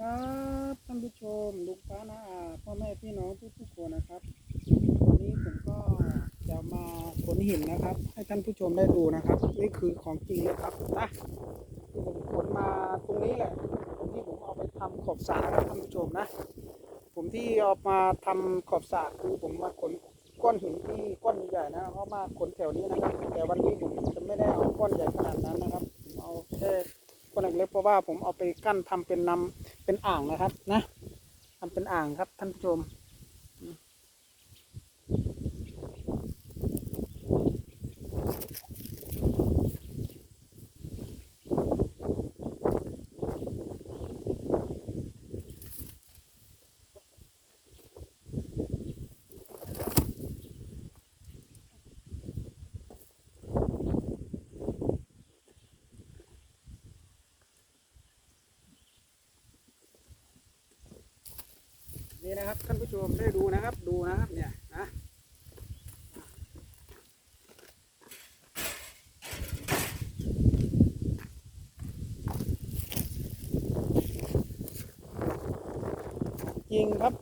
ครับท่านผู้ชมลูกป้านาอาพ่อแม่พี่น้องทุกทุกๆคนนะครับวันนี้ผมก็จะมาขนหินนะครับ ให้ท่านผู้ชมได้ดูนะครับ นี่คือของจริงเลยครับนะคือผมขนมาตรงนี้แหละผมที่ผมเอาไปทำขอบสระนะครับท่านผู้ชมนะ ผมที่เอามาทำขอบสระคือผมมาขนก้อนหินที่ก้อนใหญ่นะเอามาขนแถวนี้นะครับ แต่วันนี้ผมจะไม่ได้เอาก้อนใหญ่ขนาดนั้นนะครับผมเอาแค่ก้อนเล็กๆเพราะว่าผมเอาไปกั้นทำเป็นน้ำ เป็นอ่างนะครับนะทำเป็นอ่างครับท่านผู้ชม นี่นะครับท่านผู้ชมได้ดูนะครับดูนะครับเนี่ยนะจริงครับ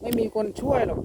ไม่มีคนช่วยหรอก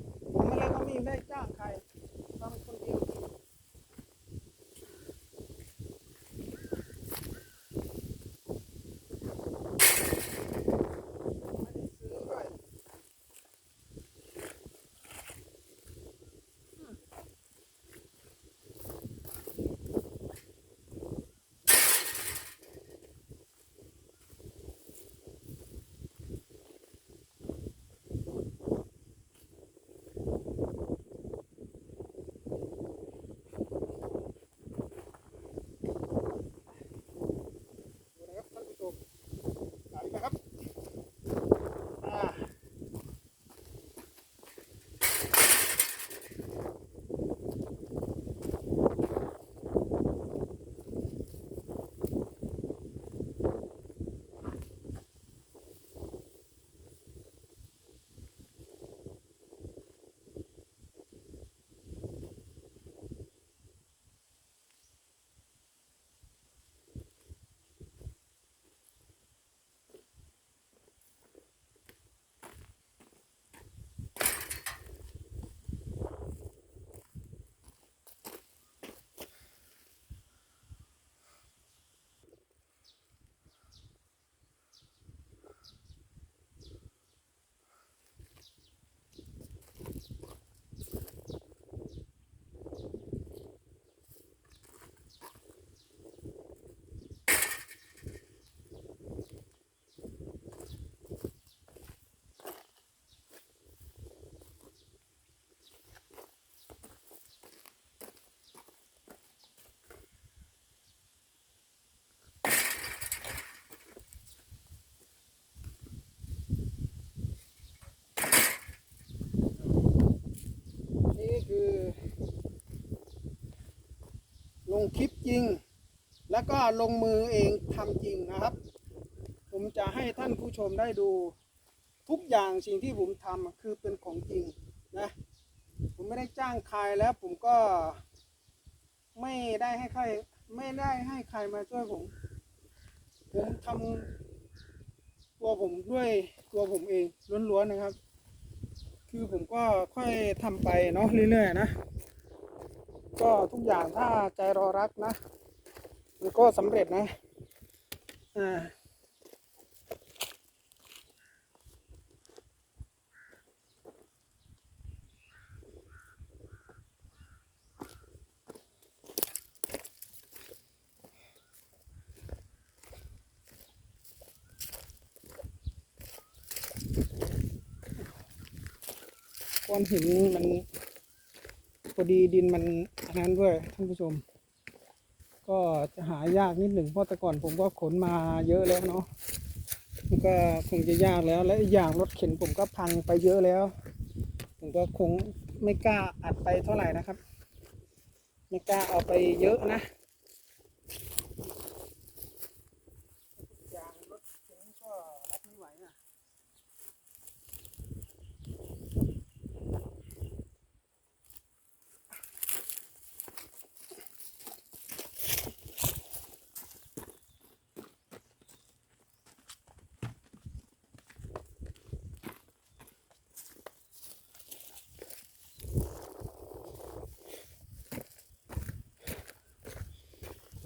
งคลิปจริง แล้วก็ลงมือเองทำจริงนะครับ ผมจะให้ท่านผู้ชมได้ดูทุกอย่างสิ่งที่ผมทำคือเป็นของจริงนะผมไม่ได้จ้างใครแล้วผมก็ไม่ได้ให้ใครไม่ได้ให้ใครมาช่วยผม ผมทำตัวผมด้วยตัวผมเองล้วนๆนะครับ คือผมก็ค่อยทำไปเนาะเรื่อยๆนะ ก็ทุกอย่างถ้าใจรอรักนะ มันก็สำเร็จนะ อ่าก้อนหินมันพอดีดินมัน นั้นด้วยท่านผู้ชม ก็จะหายากนิดหนึ่งเพราะแต่ก่อนผมก็ขนมาเยอะแล้วเนาะมันก็คงจะยากแล้วและอีกอย่างรถเข็นผมก็พังไปเยอะแล้ว ผมก็คงไม่กล้าอัดไปเท่าไหร่นะครับ ไม่กล้าเอาไปเยอะนะอย่างรถเข็นก็รับไม่ไหวอะ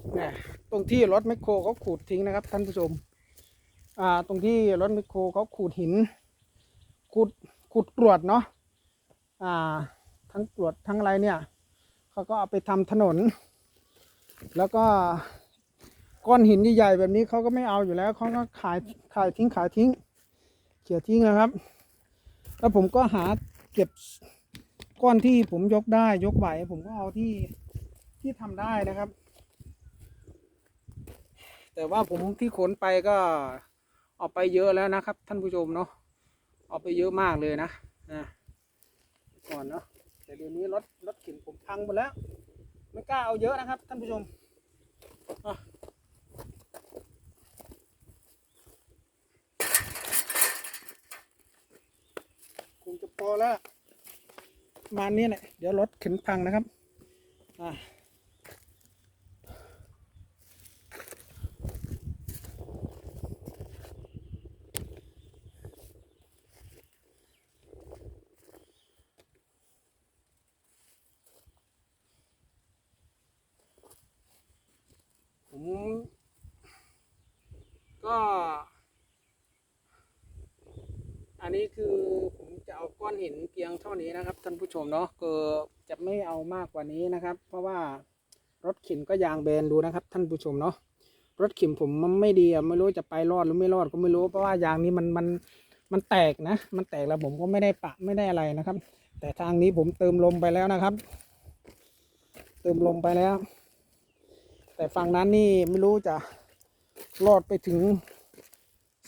น เนี่ย ตรงที่รถแมคโครเขาขูดทิ้งนะครับ ท่านผู้ชม อ่า ตรงที่รถแมคโครเขาขูดหิน ขูด ขูดกรวดเนาะ อ่า ทั้งกรวดทั้งอะไรเนี่ย เขาก็เอาไปทำถนน แล้วก็ก้อนหินใหญ่ๆแบบนี้เขาก็ไม่เอาอยู่แล้ว เขาก็ขาย ขายทิ้ง ขายทิ้ง เขี่ยทิ้งนะครับ แล้วผมก็หาเก็บก้อนที่ผมยกได้ยกไหวผมก็เอาที่ที่ทำได้นะครับ แต่ว่าผมที่ขนไปก็เอาไปเยอะแล้วนะครับ ท่านผู้ชมเนาะเอาไปเยอะมากเลยนะนะก่อนเนาะแต่เดี๋ยวนี้รถรถเข็นผมพังหมดแล้ว ไม่กล้าเอาเยอะนะครับ ท่านผู้ชมคงจะพอแล้วมาณนี้แหละเดี๋ยวรถเข็นพังนะครับ อะ ผมก็ อันนี้คือผมจะเอาก้อนหินเพียงเท่านี้นะครับท่านผู้ชมเนาะก็จะไม่เอามากกว่านี้นะครับ เพราะว่ารถเข็นก็ยางแบนดูนะครับ ท่านผู้ชมเนาะรถเข็นผมมันไม่ดีอะไม่รู้จะไปรอดหรือไม่รอดก็ไม่รู้เพราะว่ายางนี้มันมันมันแตกนะ มันแตกแล้วผมก็ไม่ได้ปะไม่ได้อะไรนะครับ แต่ทางนี้ผมเติมลมไปแล้วนะครับ เติมลมไปแล้ว แต่ฝั่งนั้นนี่ไม่รู้จะรอดไปถึง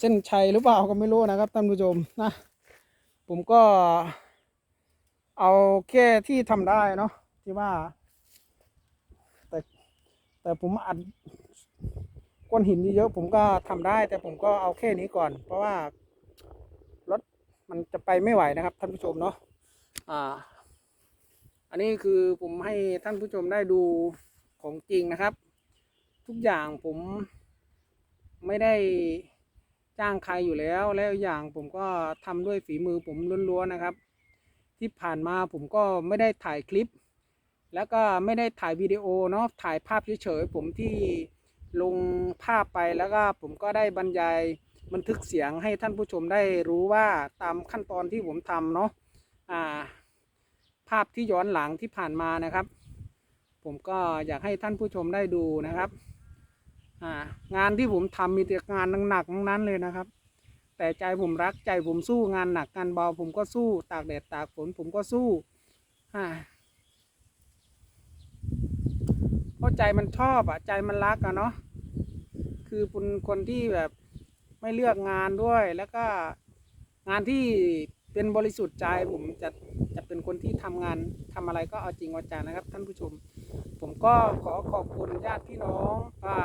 เส้นชัยหรือเปล่าก็ไม่รู้นะครับท่านผู้ชมนะผมก็ เอาแค่ที่ทำได้เนาะที่ว่า แต่แต่ผมอัดก้อนหินเยอะผมก็ทำได้ แต่ผมก็เอาแค่นี้ก่อน เพราะว่ารถมันจะไปไม่ไหวนะครับท่านผู้ชมเนาะอ่า อันนี้คือผมให้ท่านผู้ชมได้ดูของจริงนะครับ ทุกอย่างผมไม่ได้จ้างใครอยู่แล้ว แล้วอย่างผมก็ทำด้วยฝีมือผมล้วนๆนะครับ ที่ผ่านมาผมก็ไม่ได้ถ่ายคลิป แล้วก็ไม่ได้ถ่ายวิดีโอเนาะถ่ายภาพเฉยๆผมที่ลงภาพไปแล้วก็ผมก็ได้บรรยายบันทึกเสียงให้ท่านผู้ชมได้รู้ว่าตามขั้นตอนที่ผมทำเนาะอ่า ภาพที่ย้อนหลังที่ผ่านมานะครับ ผมก็อยากให้ท่านผู้ชมได้ดูนะครับ อ่างานที่ผมทำมีแต่งานหนักๆทั้งนั้นเลยนะครับ แต่ใจผมรักใจผมสู้งานหนักงานเบาผมก็สู้ ตากแดดตากฝนผมก็สู้เพราะใจมันชอบอะ ใจมันรักอะเนาะคือเป็นคนที่แบบไม่เลือกงานด้วย แล้วก็งานที่เป็นบริสุทธิ์ใจผมจะจะเป็นคนที่ทำงานทำอะไรก็เอาจริงเอาจังนะครับ ท่านผู้ชม ผมก็ขอขอบคุณญาติพี่น้องอ่า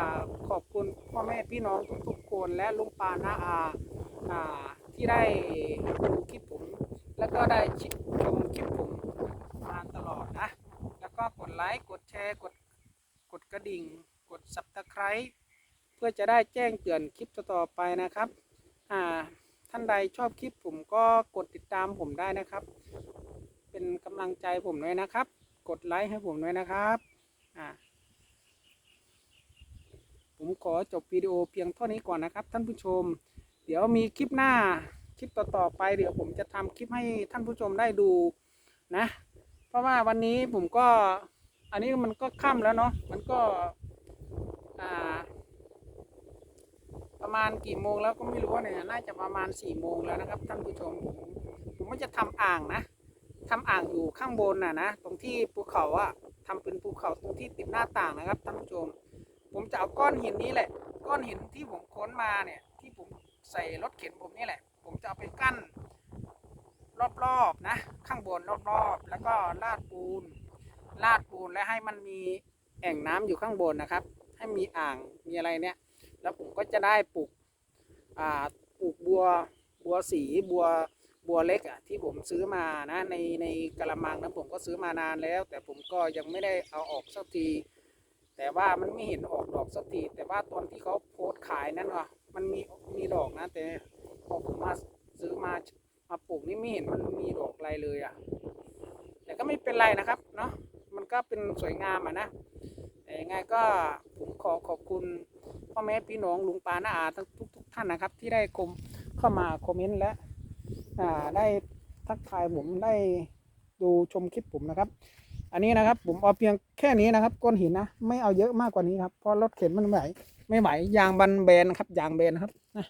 ขอบคุณพ่อแม่พี่น้องทุกๆคนและลุงปานาอาอ่าที่ได้ดูคลิปผม แล้วก็ได้ชมคลิปผมมาตลอดนะ แล้วก็กดไลค์กดแชร์กดกดกระดิ่ง กด subscribe เพื่อจะได้แจ้งเตือนคลิปต่อไปนะครับอ่าท่านใดชอบคลิปผมก็กดติดตามผมได้นะครับ เป็นกำลังใจผมด้วยนะครับ กดไลค์ให้ผมด้วยนะครับอ่าผมขอจบวิดีโอเพียงเท่านี้ก่อนนะครับ ท่านผู้ชม เดี๋ยวมีคลิปหน้าคลิปต่อๆไปเดี๋ยวผมจะทำคลิปให้ท่านผู้ชมได้ดูนะ เพราะว่าวันนี้ผมก็อันนี้มันก็ค่ำแล้วเนาะมันก็อ่าประมาณกี่โมงแล้วก็ไม่รู้เนี่ยน่าจะประมาณสี่โมงแล้วนะครับ ท่านผู้ชมผมผมก็จะทำอ่างนะ ทำอ่างอยู่ข้างบนน่ะนะตรงที่ภูเขาอะทำเป็นภูเขาตรงที่ติดหน้าต่างนะครับท่านผู้ชม ผมจะเอาก้อนหินนี้แหละ ก้อนหินที่ผมค้นมาเนี่ยที่ผมใส่รถเข็นผมนี่แหละ ผมจะเอาไปกั้น รอบๆนะ ข้างบนรอบๆ แล้วก็ลาดปูนลาดปูนและให้มันมีแอ่งน้ำอยู่ข้างบนนะครับ ให้มีอ่างมีอะไรเนี่ย แล้วผมก็จะได้ปลูกอ่าปลูกบัวบัวสีบัว บัวเล็กอะที่ผมซื้อมานะในในกระมังนะผมก็ซื้อมานานแล้ว แต่ผมก็ยังไม่ได้เอาออกสักที แต่ว่ามันไม่เห็นออกดอกสักที แต่ว่าตอนที่เขาโพสขายนั้นว่ะมันมีมีดอกนะ แต่พอผมมาซื้อมามาปลูกนี่ไม่เห็นมันมีดอกอะไรเลยอะแต่ก็ไม่เป็นไรนะครับเนาะมันก็เป็นสวยงามอะนะแต่ยังไงก็ผมขอขอบคุณพ่อแม่พี่น้องลุงปาน้าอาทั้งทุกทุกท่านนะครับ ที่ได้คมเข้ามาคอมเมนต์และ ได้ทักทายผมได้ดูชมคลิปผมนะครับ อันนี้นะครับผมเอาเพียงแค่นี้นะครับ ก้อนหินนะไม่เอาเยอะมากกว่านี้ครับเพราะรถเข็นมันไม่ไหวไม่ไหวยางบันแบนนะครับยางแบนนะครับนะ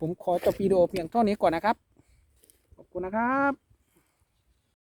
ผมขอจบวิดีโอเพียงเท่านี้ก่อนนะครับ ขอบคุณนะครับ